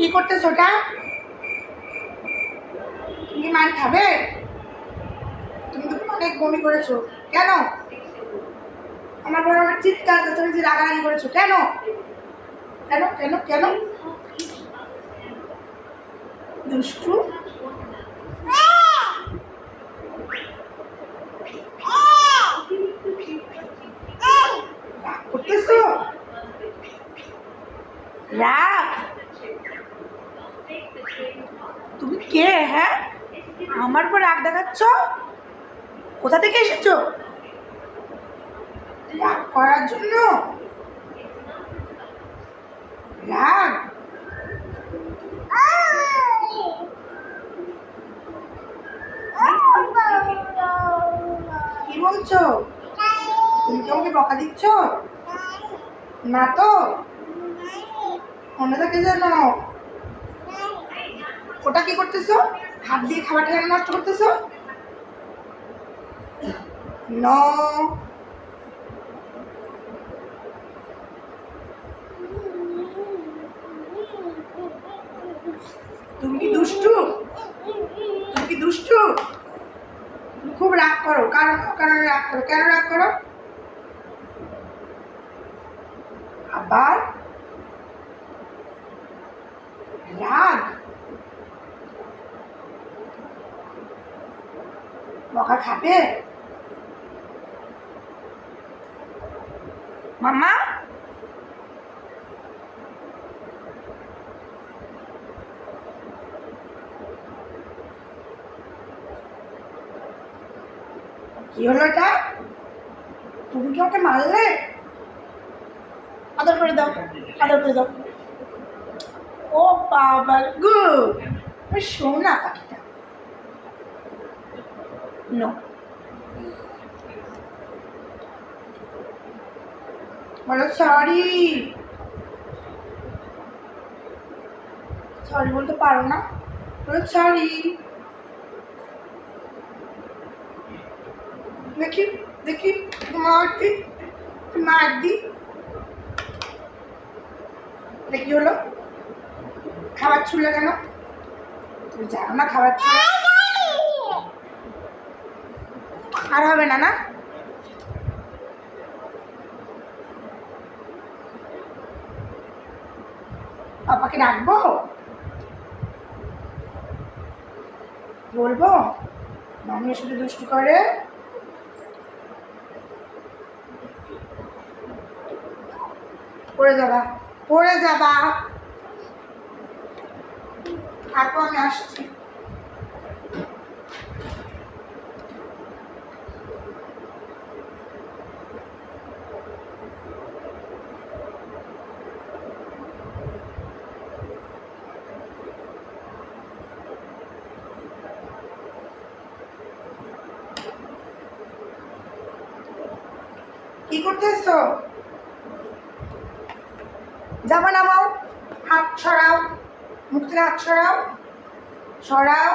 কি করতেছ ওটা? তুমি মার খাবে? তুমি তো অনেক বমি করেছ। কেন? আমার বড় আমার চিৎকার চেঁচামেচি রাগারাগি করেছ, কেন? কেন কেন কেন? দুষ্টু। করতেছো? রাগ? তুমি কে হ্যাঁ? আমার উপর রাগ দেখাচ্ছ? কোথা থেকে এসেছ? রাগ করার জন্য? রাগ? কি বলছো? তুমি কি আমাকে বকা দিচ্ছ? না তো? মনে থাকে জানো ওটা কি করতেছো? হাত দিয়ে খাবারটা কেন নষ্ট করতেছো? ন তুমি কি দুষ্টু? তুমি কি দুষ্টু? খুব রাগ করো। কারণ কারণ রাগ করো? কেন রাগ করো? আবার রাগ বকা খাবে মামা কি হলো এটা? তুমি কি ওকে মারলে? আদর করে দাও, আদর করে দাও। ও বাবা গুড সোনা পাখিটা। নো বলো সরি সরি বলতে পারো না বলো সরি দেখি দেখি মার দি মার দি দেখি হলো খাবার ছুলে কেন তুমি জানো না খাবার ছুলে আর হবে না না? পাপাকে ডাকবো? বলব? মামি শুধু দুষ্টু করে। পড়ে যাবা পড়ে যাবা। থাকো আমি আসছি। কি করতেছো? জামা নামাও হাত সরাও মুখ থেকে হাত সরাও সরাও।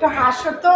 তো হাসো তো।